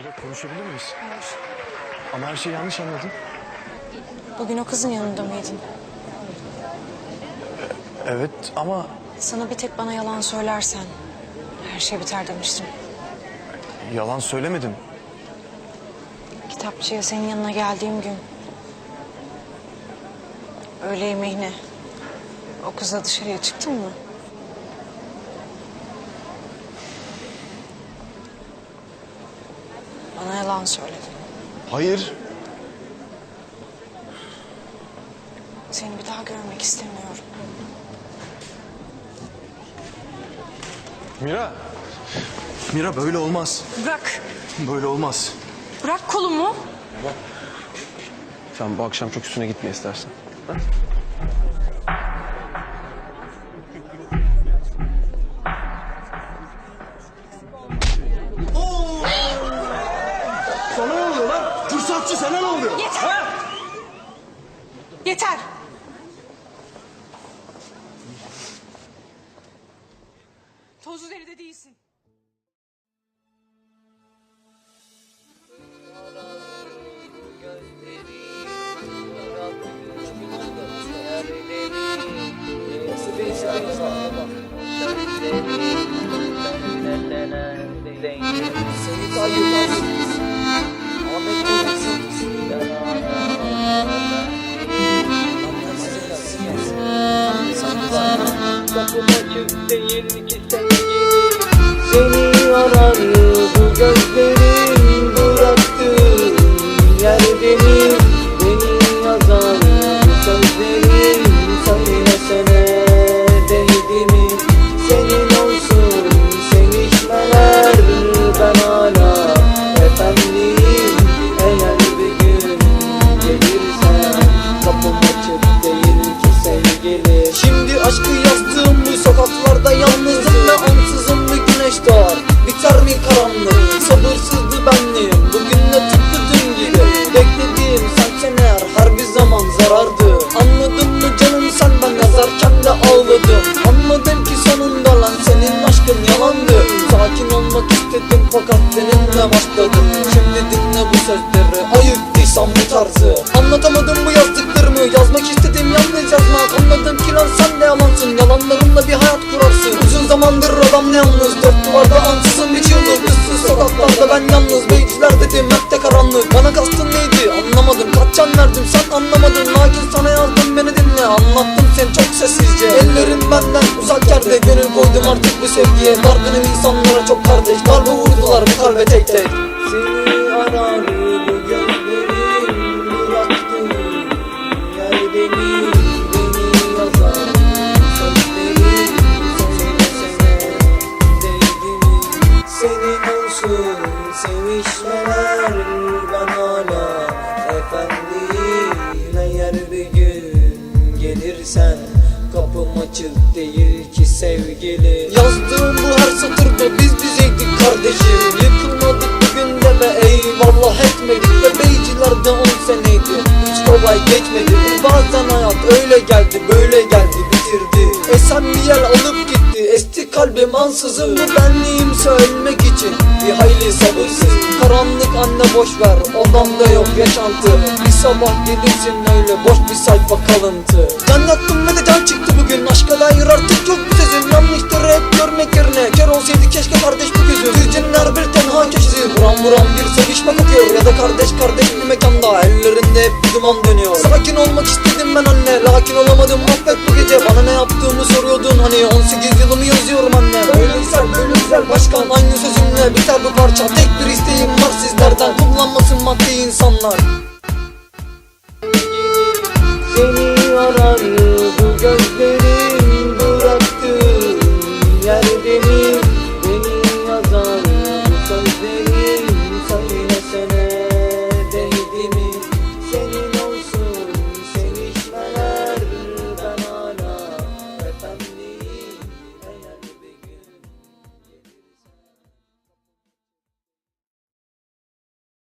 Mira konuşabilir miyiz? Hayır. Ama her şeyi yanlış anladın. Bugün o kızın yanında mıydın? Evet ama Sana bir tek bana yalan söylersen her şey biter demiştim. yalan söylemedim. Kitapçıya senin yanına geldiğim gün. Öğle yemeğine o kızla dışarıya çıktın mı? Bana yalan söyledin. Hayır. Seni bir daha görmek istemiyorum. Mira. Mira böyle olmaz. Bırak. Böyle olmaz. Bırak kolumu. Sen bu akşam çok üstüne gitme istersen. Sana sana ne oluyor? Yeter. Yeter. Toz üzerinde değilsin. Arar bu gözlerim Bıraktığın yer benim Beni yazar bu sözlerim Söylesene. Değdi mi Senin olsun sevişmeler. Ben hala efendiyim Eğer bir gün gelirsen Kapım açık değil ki Şimdi aşkı yazdığım bu sokaklarda Yalnızım Sakin olmak istedim fakat seninle başladım. Şimdi dinle bu sözleri ayıktıysam bu tarzı. Anlatamadım bu yazdıklarımı yazmak istedim yalnız gönül koydum artık bu sevgiye. Dargınım insanlara çok kardeş. Darbe vurdular bu kalbe tek tek. Seni arar bu gözlerim bıraktım yer benim Beni yazar. Sözlerim söylesene değdi mi Senin olsun sevişmeler. Ben hala kapım açık değil ki sevgili. Yazdığım bu her satırda biz bizeydik kardeşim. Yıkılmadık bugün de ve eyvallah etmedik Ve beycilerde on seneydi. Hiç kolay geçmedi Bazen hayat öyle geldi böyle geldi bitirdi. Esen bir yer alıp gitti esti kalbim ansızın. Bu benliğimse ölmek için bir hayli sabırsız. Karanlık anne boş ver odamda yok yaşantı. Bir sabah gelirsin öyle boş bir sayfa kalıntı. Can yaktım ve de can çıktı bugün? Aşka dair artık yok bu sözüm. Yanlışları hep görmek yerine Kör olsaydı keşke kardeş bu gözüm. Her bir tenha köşesi Buram buram bir sevişme kokuyor. Ya da kardeş kardeş bir mekanda. Ellerinde hep bir duman dönüyor. Sakin olmak istedim ben anne. Lakin olamadım. Affet bu gece. Bana ne yaptığımı soruyordun. Hani 18 yılımı yazıyorum anne. Böyle güzel başkan Aynı sözümle. Biter bu parça. Tek bir isteğim var sizlerden. Kullanmasın maddi insanlar. Seni arar